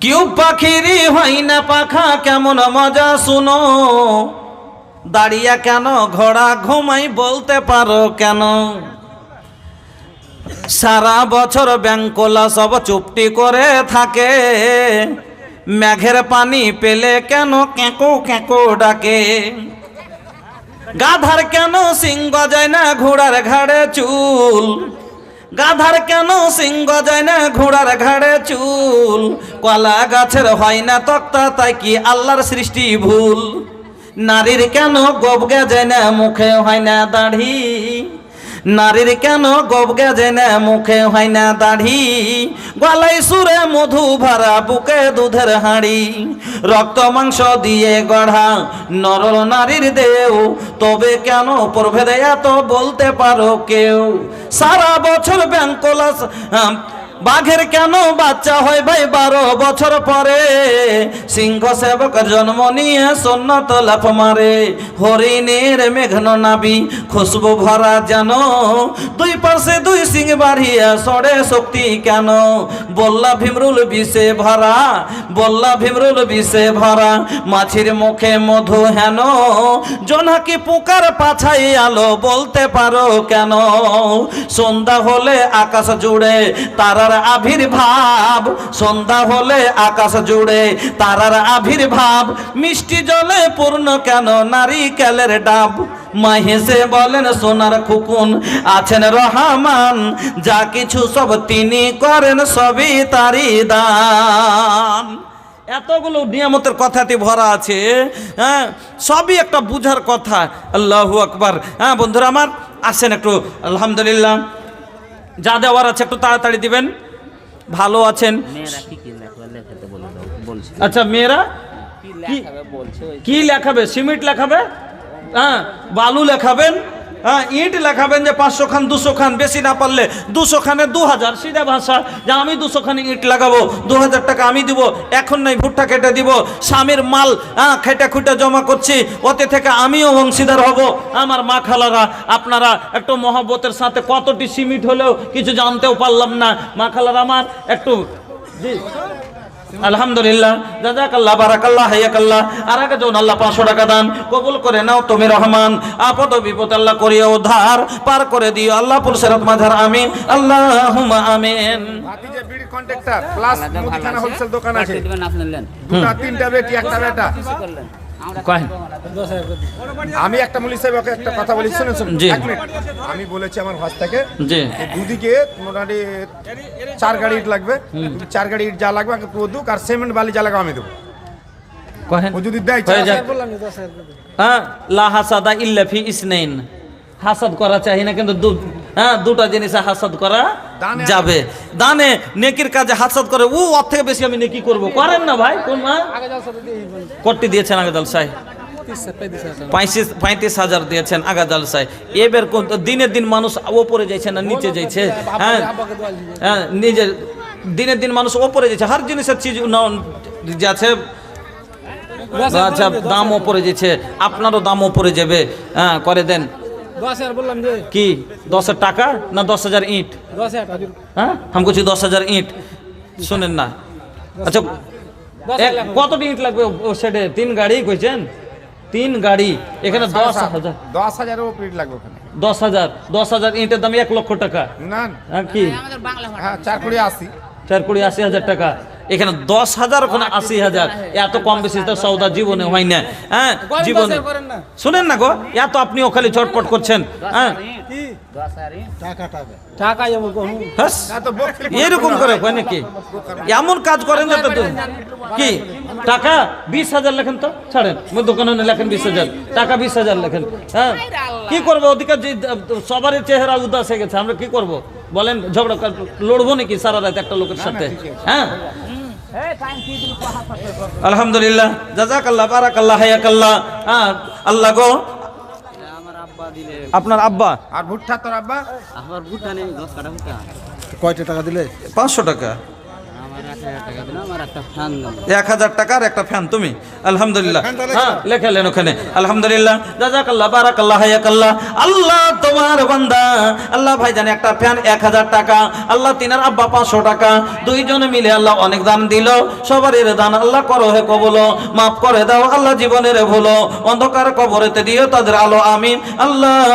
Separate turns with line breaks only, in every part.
Q পাখিরি হয় না পাখা, কেমন মজা শুনো? দাঁড়িয়া কেন, ঘোড়া ঘুমাই বলতে পারো কেন? সারা বছর ব্যাংকোলা সব চুপটি করে থাকে। মেঘের পানি পেলে কেন কেঁকো কেঁকো ডাকে? গাধার কেন সিংহ যায় না ঘোড়ার ঘাড়ে চুল? গাধার কেন সিংহ যায় না ঘোড়ার ঘাড়ে চুল? কলা গাছের হয় না তক্তা, তাই কি আল্লাহর সৃষ্টি ভুল? নারীর কেন গবগে যায় না, মুখে হয় না দাড়ি? নারীর কেন গব গেজে না? মুখে হয় না দাড়ি। গলাই সুরে মধু ভরা, বুকে দুধের হাঁড়ি। রক্ত মাংস দিয়ে গড়া, নরল নারীর দেও তবে কেন প্রভেদে এত বলতে পারো কেউ? সারা বছর ব্যাংকলাস বাঘের কেন বাচ্চা হয় ভাই বারো বছর পরে? সিংহ সেবকের জন্ম নিয়ে সন্ন্যত লাফ মারে। হরিণের মেঘন নাবি, খুশবু ভরা যেন। দুই পাশে দুই সিং বাড়িয়া সড়ে শক্তি কেন? বল্লা ভীমরুল বিষে ভরা, বল্লা ভীমরুল বিষে ভরা। মাছির মুখে মধু হেন। জোনাকি পোকার পাছাই আলো বলতে পারো কেন? সন্ধ্যা হলে আকাশ জুড়ে তারার আবির্ভাব। সন্ধ্যা হলে আকাশ জুড়ে তারার আবির্ভাব। মিষ্টি জলে পূর্ণ কেন নারী নারিকেলের ডাব? মাহেসে বলেন, সোনার খুকুন আছেন রহমান। যা কিছু সব তিনি করেন, সবই তারি দান। এতগুলো নিয়ামতের কথাতে ভরা আছে হ্যাঁ? সবই একটা বুঝার কথা। আল্লাহু আকবার। হ্যাঁ বন্ধুরা আমার, আসেন একটু, আলহামদুলিল্লাহ। যা দেওয়ার আছে একটু তাড়াতাড়ি দিবেন। ভালো আছেন? আচ্ছা মেয়েরা?
কি লেখাবে?
সিমেন্ট লেখাবে? হ্যাঁ বালু লেখাবেন? হ্যাঁ ইট লেখাবেন যে পাঁচশো খান, দুশো খান, বেশি না পারলে দুশো খানে দু হাজার সিধা ভাষা। যে আমি দুশো খানে ইট লাগাবো দু হাজার টাকা আমি দিব, এখন নাই ভুট্টা কেটে দিব, স্বামীর মাল হ্যাঁ খেটে খুঁটে জমা করছি, ওতে থেকে আমিও অংশীদার হব। আমার মা খালারা, আপনারা একটু মহব্বতের সাথে কতটি সিমিট হলেও কিছু জানতেও পারলাম না। মা খালারা আমার একটু, জি। আলহামদুলিল্লাহ জাজাকাল্লাহ বারাকাল্লাহ হাইয়াকাল্লাহ। আর আগে যখন আল্লাহ পাঁচশো টাকা দান। কবুল করে নাও তুমি রহমান। আপদ বিপদ আল্লাহ করিয়া উদ্ধার পার করে দিও। আল্লাহ পুলসেরাত মাঝার আমিন। আল্লাহ আমিন।
Contractor plus. হোলসেল দোকান আছে। দুটা তিনটা বেটি একটা বেটা। আমি একটা মলি সাহেবকে একটা কথা বলি শুনে শুনুন।
জি।
এক মিনিট। আমি বলেছি আমার এই দুদিকে মোটামুটি চার গাড়ি ইট লাগবে। চার গাড়ি ইট যা লাগবে আমাকে পুরো দুক আর সিমেন্ট বালি যা লাগবে আমি দেবো। ও যদি দেয়
হয়ে হ্যাঁ লা হাসাদা ইল্লা ফি ইসনাইন। হাসাদ করা চাই না কিন্তু দু- হ্যাঁ দুটা জিনিসে হাসাদ করা যাবে। দানে নেকির কাজে হাসাদ করে ও ওর থেকে বেশি আমি নেকি করব। করেন না ভাই কোন মা? কটি দিয়েছেন আগে জলসায় পঁয়ত্রিশ পঁয়ত্রিশ হাজার দিয়েছেন আগা জলসায় এবার কোন দিনের দিন মানুষ ওপরে যাইছে না নিচে যাইছে? হ্যাঁ হ্যাঁ নিজের দিনের দিন মানুষ ওপরে যাচ্ছে হর জিনিসের চিজ ন- যে আচ্ছা দাম ওপরে যেছে আপনারও দাম ওপরে যাবে। হ্যাঁ করে দেন।
দশ হাজার বললাম যে।
কি দশ হাজার টাকা না দশ হাজার ইট?
দশ হাজার
হ্যাঁ? আমি বলছি দশ হাজার ইট। শুনেন না। আচ্ছা কতটি ইট লাগবে ও সেটে? তিন গাড়ি কইছেন? তিন গাড়ি। এখানে দশ হাজার।
দশ উপর ইট লাগবে ওখানে।
দশ হাজার। দশ হাজার ইটের দাম এক লক্ষ টাকা।
না।
হ্যাঁ কি?
হ্যাঁ চার কুড়ি আশি।
চার কোটি আশি হাজার টাকা। এখানে দশ হাজার ওখানে আশি হাজার। এত কম বেশি তো সৌদা জীবনে হয় না। হ্যাঁ জীবনে
করেন না।
শুনেন না গো এত আপনিও খালি চটপট করছেন। হ্যাঁ। এরকম করে হয় নাকি? এমন কাজ করেন যাতে তো কি? টাকা বিশ হাজার লেখেন তো? ছাড়েন মই দোকানে লেখেন বিশ হাজার। টাকা বিশ হাজার লেখেন। হ্যাঁ। কি করব? ওদিকে যে সবারই চেহারা উদাস হয়ে গেছে। আমরা কি করব? বলেন ঝগড়া কর- লড়বো নাকি সারা রাত একটা লোকের সাথে? হ্যাঁ। আলহামদুলিল্লাহ বারাকাল্লাহ হায়াকাল্লাহ। হ্যাঁ আল্লাহ গো।
আমার আব্বা দিলে
আপনার আব্বা?
আর ভুট্টা তোর আব্বা?
আমার ভুট্টা নেই দশ কাটা ভুট্টা।
কয়টা টাকা দিলে?
পাঁচশো টাকা।
এক টাকা দিলাম আর একটা ফ্যান দিলাম
এক হাজার টাকার একটা ফ্যান তুমি? আলহামদুলিল্লাহ। হ্যাঁ লেখালেন ওখানে। আলহামদুলিল্লাহ। জাজাকাল্লাহ বারাকাল্লাহ হায়াকাল্লাহ। আল্লাহ তোমার বান্দা। আল্লাহ ভাই জানে একটা ফ্যান এক হাজার টাকা। আল্লাহ তিনার আব্বা পাঁচশো টাকা। দুইজনে মিলে আল্লাহ অনেক দান দিল। সবারই দান আল্লাহ করো হে কবল। মাফ করে দাও আল্লাহ জীবনের ভুলো। অন্ধকার কবরেতে দিও তাদের আলো আমিন। আল্লাহ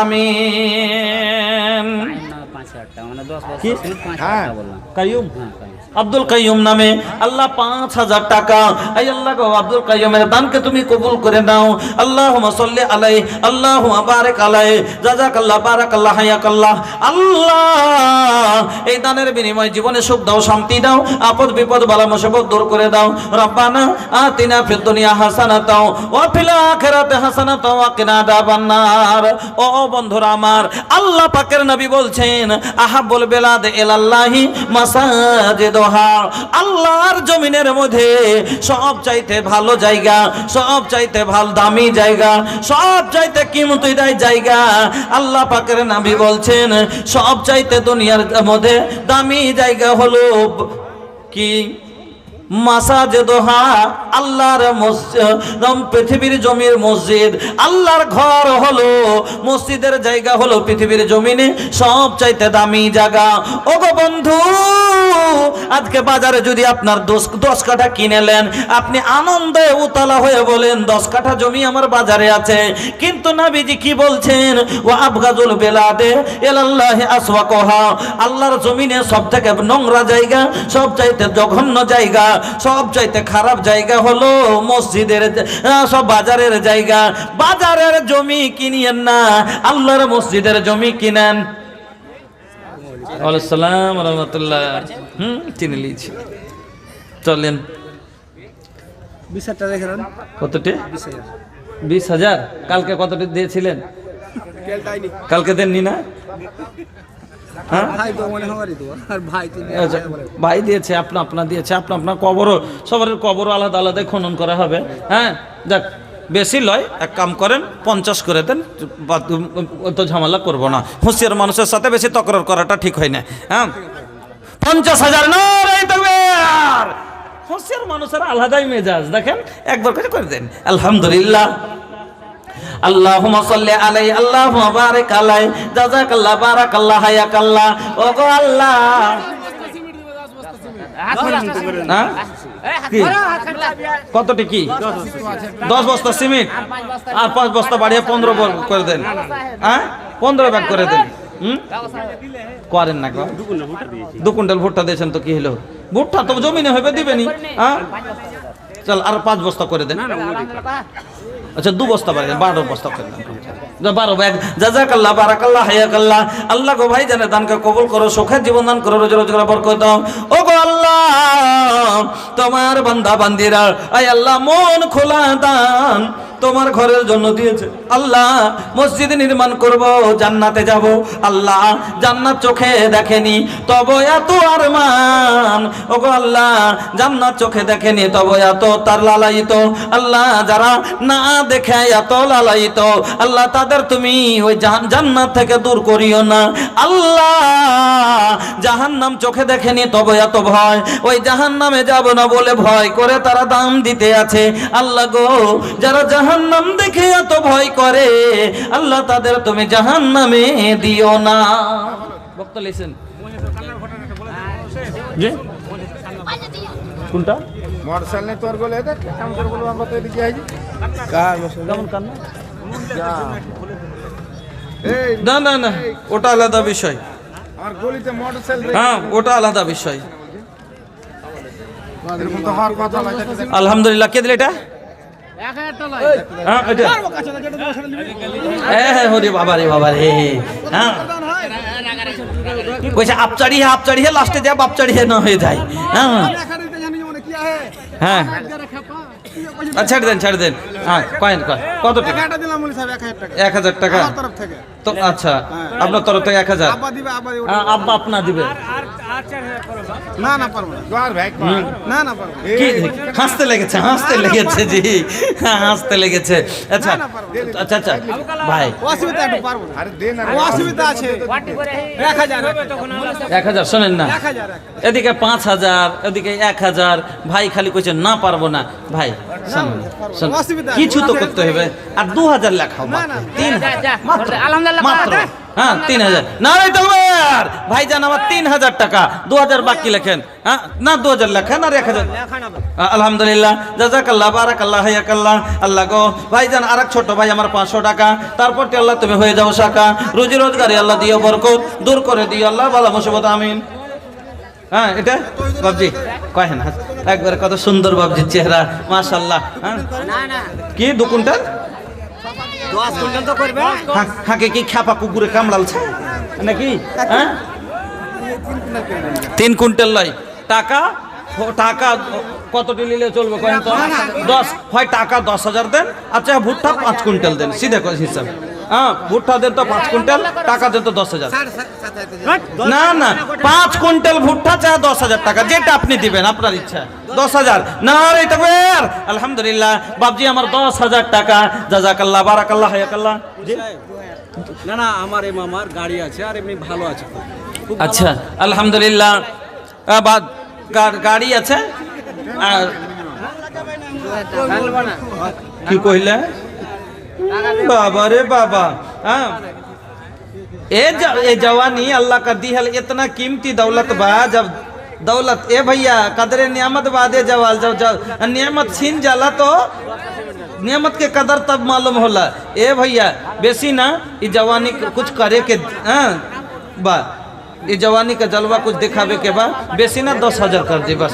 আমিন।
মানে
কি?
হ্যাঁ।
হাজার
আব্দুল কাইয়ুম নামে, আল্লাহ পাঁচ হাজার টাকা। এই আল্লাহ আব্দুল কাইয়ুমের দানকে তুমি কবুল করে নাও। আল্লাহ সাল্লি আলাই আল্লাহ বারেক আলাই জাজাকাল্লাহ বারাকাল্লাহ, হায়াকাল্লাহ। আল্লাহ, এই দানের বিনিময়ে জীবনে সুখ দাও, শান্তি দাও, আপদ বিপদ, বালা মুসিবত দূর করে দাও। রব্বানা আতিনা ফিদ দুনিয়া হাসানাতাও, ওয়া ফিল আখিরাতি হাসানাতাও, ওয়া কিনা আযাবান নার। ও বন্ধুরা আমার, আল্লাহ পাকের নবী বলছেন, আহাব্বুল বেলাদ ইলাল্লাহি আল্লাহর জমিনের মধ্যে সব চাইতে ভালো জায়গা, সব চাইতে ভালো দামি জায়গা, সব চাইতে কিমতি দেয় জায়গা। আল্লাহ পাকের নামি বলছেন, সব চাইতে দুনিয়ার মধ্যে দামি জায়গা হলো কি? মাসাজেদোহা আল্লাহর পৃথিবীর জমির মসজিদ। আল্লাহর ঘর হলো, মসজিদের জায়গা হলো পৃথিবীর জমিনে, সব চাইতে দামি জায়গা। বন্ধু, আজকে বাজারে যদি আপনার দশ দশ কাঠা কিনেলেন আপনি আনন্দে উতলা হয়ে বলেন, দশ কাঠা জমি আমার বাজারে আছে। কিন্তু নাবিজি কি বলছেন? ও আবগাজুল বেলাদে আল্লাহর জমিনে সব থেকে নোংরা জায়গা, সব চাইতে জঘন্য জায়গা সব চাইতে খারাপ জায়গা হলো মসজিদের সব বাজারের জায়গা। বাজারের জমি কিনিয়েন না আল্লাহর মসজিদের জমি কিনেন। সালাম রহমতুল্লাহ। হুম চিনে লিয়েছি চলেন। কতটি?
বিশ হাজার।
কালকে কতটি দিয়েছিলেন? কালকে দেননি না?
ভাই দেয়
আচ্ছা। ভাই দিয়েছে আপনা আপনা দিয়েছে আপনা আপনার কবরও সবার কবরও আলাদা আলাদা খনন করা হবে। হ্যাঁ? যাক বেশি লয় এক কাম করেন পঞ্চাশ করে দেন অত ঝামেলা করব না। হুঁশিয়ার মানুষের সাথে বেশি তকরার করাটা ঠিক হয় না হ্যাঁ? পঞ্চাশ হাজার হুঁশিয়ার মানুষের আলাদাই মেজাজ দেখেন? একবার করে করে দেন আলহামদুলিল্লাহ। আল্লাহুম্মা সাল্লি আলাই আল্লাহুম্মা বারিক আলাই জাযাকাল্লাহ, বারাকাল্লাহ, হায়াকাল্লাহ। ওগো আল্লাহ। হ্যাঁ? কতটি কি? দশ বস্তা সিমেন্ট আর পাঁচ বস্তা বাড়িয়ে পনেরো করে দেন। হ্যাঁ? পনেরো ব্যাগ করে দেন। করেন না। দু কুইন্টাল ভুট্টা দিয়েছেন। তো কি হলো? ভুট্টা তো জমিনে হবে দিবেনি হ্যাঁ? চল আর পাঁচ বস্তা করে দেন আচ্ছা দু বস্তা পারে বারো বস্তা করে দেন। যা বারো ব্যাগ জাজাকাল্লাহ বারাকাল্লাহ হায়াকাল্লাহ। আল্লাহ গো ভাই জানে দানকে কবুল করো সুখের জীবন দান করো রোজ রোজগার বরকত দাও। ও গো আল্লাহ তোমার বান্দা বান্দিরা আয় আল্লাহ মন খোলা দান। তোমার ঘরের জন্য দিয়েছে। আল্লাহ, মসজিদ নির্মাণ করব, জান্নাতে যাব। আল্লাহ, জান্নাত চোখে দেখেনি, তব এত আরমান। ওগো আল্লাহ, জান্নাত চোখে দেখেনি, তব এত তার লালায়িত। আল্লাহ, যারা না দেখে এত লালায়িত, আল্লাহ, তাদের তুমি ওই জান্নাত থেকে দূর করিও না। আল্লাহ, জাহান্নাম চোখে দেখেনি, তবে এত ভয়। ওই জাহান্নামে যাব না বলে ভয় করে তারা দাম দিতে আছে। আল্লাহ গো, যারা জাহান্নাম দেখে এত ভয় করে। আল্লাহ তাদের তুমি জাহান্নামে দিও না। বক্তা লেছেন জি। কোনটা?
মোটরসাইকেল তোর গলে কেমন করে বলব আমরা তো এদিকে আইছি।
কেমন কান্না না? না না ওটা আলাদা বিষয়।
আমার গলিতে মোটরসাইকেল
হ্যাঁ ওটা আলাদা বিষয়। আলহামদুলিল্লাহ কে দিল এটা? হ্যাঁ এটা হ্যাঁ হরে বাবা রে বাবা রে হ্যাঁ হে আপচাড়ি হে লাস্টে যা বাপচাড়ি হে না হয়ে যায় হ্যাঁ হ্যাঁ আচ্ছা ছেড়ে দেন ছেড়ে দেন। হ্যাঁ কয়েন কয় কত টাকা?
দিলাম এক হাজার টাকা।
এক হাজার টাকা?
তরফ থেকে।
তো আচ্ছা আপনার তরফ থেকে এক হাজার?
আব্বা দিবে দিবে।
হ্যাঁ, আপনা দিবে।
না না পারব না।
জোয়ার ভাই কর।
না। না পারব
হাসতে লেগেছে হাসতে লেগেছে জি। হ্যাঁ, হাসতে লেগেছে। আচ্ছা আচ্ছা আচ্ছা ভাই।
অসুবিধা একটু পারব অসুবিধা আছে। এক হাজার
এক হাজার শোনেন না। এদিকে পাঁচ হাজার এদিকে এক হাজার। ভাই খালি কইছে না পারব না। ভাই কিছু তো করতে হবে। আর দু হাজার লেখাও তিন হ্যাঁ তিন হাজার না রে তোমার ভাই আমার তিন হাজার টাকা। দু হাজার বাকি লেখেন। হ্যাঁ না দু হাজার লেখেন আর এক হাজার। আলহামদুলিল্লাহ জাজাকাল্লাহ বারাকাল্লাহ আল্লাহ গো। ভাইজান আর এক ছোট ভাই আমার পাঁচশো টাকা। তারপর আল্লাহ তুমি হয়ে যাও শাখা। রুজি রোজগারি আল্লাহ দিও বরকত। দূর করে দিও আল্লাহ। বালা মুসিবত আমিন। হ্যাঁ এটা? বাবজি কয় না? একবারে কত সুন্দর বাবজির চেহারা মাশাল্লাহ হ্যাঁ? কি দু কুইন্টাল? হাঁকে কি খ্যাপা কুকুরে কামড়ালছে নাকি? হ্যাঁ? তিন কুইন্টাল লয়। টাকা? টাকা কতটি নিলে চলবে কয়েন তো? দশ। হয় টাকা দশ হাজার দেন আচ্ছা ভুট্টা পাঁচ কুইন্টাল দেন। সিধে হিসাব? হ্যাঁ ভুট্টা দেন তো পাঁচ কুইন্টাল টাকা দেন তো দশ হাজার। না না পাঁচ কুইন্টাল ভুট্টা চায় দশ হাজার টাকা যেটা আপনি দিবেন আপনার ইচ্ছা। দশ হাজার। না রে তকবীর আলহামদুলিল্লাহ বাবজি আমার দশ হাজার টাকা। জাজাকাল্লাহ বারাকাল্লাহ হায়াকাল্লাহ।
না না আমার এই মামার গাড়ি আছে আর এমনি ভালো আছে।
আচ্ছা আলহামদুলিল্লাহ। বা গাড়ি আছে? আর কি কইলে? बाबा रे बाबा हाँ ए, ज, ए जवानी अल्लाह का दी हल इतना कीमती दौलत बा जब दौलत ए भैया कदरे नियामत बादे जवाल जब जब नियामत छीन जाला तो नियामत के कदर तब मालूम होला ए भैया बेसी ना ये जवानी कुछ करे के आ, बा ये जवानी का जलवा कुछ दिखावे के बा बेसी ना दस हजार कर दी बस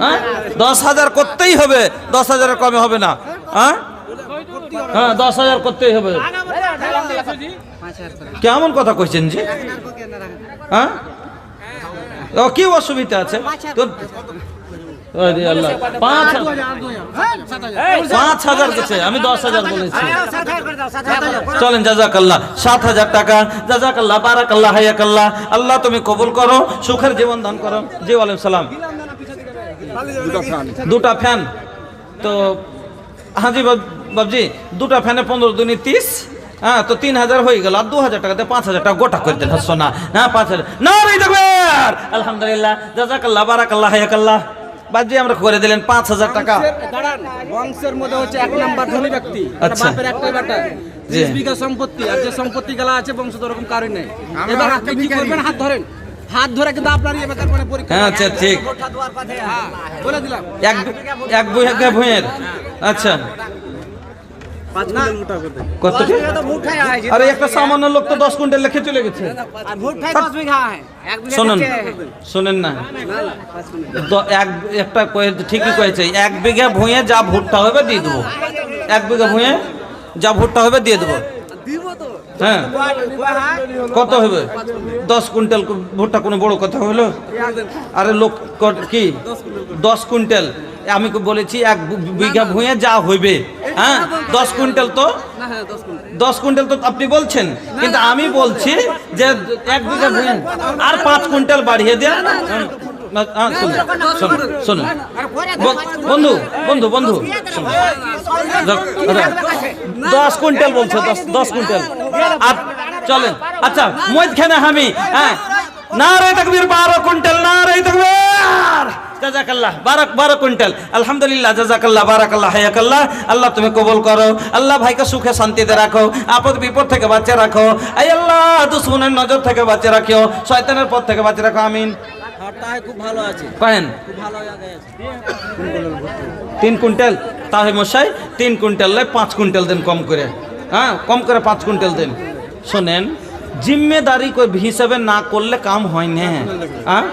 हाँ दस हजार करते ही दस हजार कमे हो ना हाँ হ্যাঁ দশ হাজার করতেই হবে। কেমন কথা কইছেন জি? হ্যাঁ? ও কি অসুবিধা আছে? তো পাঁচ পাঁচ হাজার গেছে আমি দশ হাজার বলেছি। চলেন জাজাকাল্লাহ সাত হাজার টাকা জাজাকাল্লাহ বারাকাল্লাহ হায়াকাল্লাহ। আল্লাহ তুমি কবুল করো সুখের জীবন দান করো। জি ওয়ালাইকুম সালাম। দুটা ফ্যান। তো হ্যাঁ জি বাবজি দুটা ফ্যানে পনেরো দুনি তিরিশ। হ্যাঁ তো তিন হাজার হয়ে গেল আর দু হাজার টাকাতে পাঁচ হাজার টাকা গোটা করে দেন হ্যাঁ সোনা হ্যাঁ পাঁচ হাজার। না রে দেখবেন আলহামদুলিল্লাহ জাজাকাল্লাহ বারাকাল্লাহ হায়াকাল্লাহ। বাবজি আমরা করে দিলেন পাঁচ হাজার টাকা।
বংশের মধ্যে হচ্ছে এক নাম্বার ধনী ব্যক্তি। একটা
আচ্ছা।
বাপের একটাই বেটা বিঘা সম্পত্তি আর যে সম্পত্তি গেলা আছে বংশ তো ওরকম কারণ নেই। এবার আপনি কি করবেন? হাত ধরেন। হাত ধরে কিন্তু আপনারই এবার মানে পরীক্ষা
হ্যাঁ আচ্ছা ঠিক।
হ্যাঁ, বলে দিলাম।
এক এক বিঘা ভুঁয়ের আচ্ছা আরে একটা সামান্য লোক তো দশ কুইন্টাল লেখে চলে গেছে। শোনেন। শোনেন না। এক একটা ঠিকই কয়েছে। এক বিঘা ভুঁয়ে যা ভুট্টা হবে দিয়ে দেবো। এক বিঘা ভুঁয়ে যা ভুট্টা হবে দিয়ে দেবো। হ্যাঁ। কত হবে? দশ কুইন্টাল ভুট্টা কোনো বড় কথা হলো? আরে লোক ক- দশ কুইন্টাল। আমি বলেছি এক বিঘা ভুঁয়ে যা হইবে হ্যাঁ? দশ কুইন্টাল তো? দশ কুইন্টাল তো আপনি বলছেন কিন্তু আমি বলছি যে এক বিঘা ভুঁয়ে আর পাঁচ কুইন্টাল বাড়িয়ে দেন। বন্ধু বন্ধু বন্ধু। আচ্ছা, দশ কুইন্টাল বলছে দশ দশ কুইন্টাল। আর চলেন। আচ্ছা মদ খানে আমি হ্যাঁ। না রে তকবীর বারো কুইন্টাল না রে তকবীর। জাজাকাল্লাহ বারো বারো কুইন্টাল। আলহামদুলিল্লাহ জাজাকাল্লাহ বারাকাল্লাহ হায়াকাল্লাহ। আল্লাহ তুমি কবুল করো। আল্লাহ ভাইকে সুখে শান্তিতে রাখো। আপদ বিপদ থেকে বাঁচিয়ে রাখো। এই আল্লাহ দুশ্মনের নজর থেকে বাঁচিয়ে রাখিও। শয়তানের পথ থেকে বাঁচিয়ে রাখো। আমিন। তিন কুইন্টাল। তাহে মশাই তিন কুইন্টাল পাঁচ কুইন্টাল দেন কম করে। হ্যাঁ কম করে পাঁচ কুইন্টাল দেন। শোনেন, জিম্মেদারি হিসাবে না করলে কাম হয় না। হ্যাঁ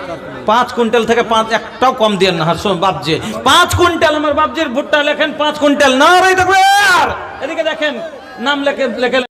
পাঁচ কুইন্টাল থেকে পাঁচ একটাও কম দিয়ে না। শোন, বাপজে। পাঁচ কুইন্টাল, আমার বাপজের ভুট্টা লেখেন পাঁচ কুইন্টাল। না এদিকে দেখেন, নাম লেখে লেখে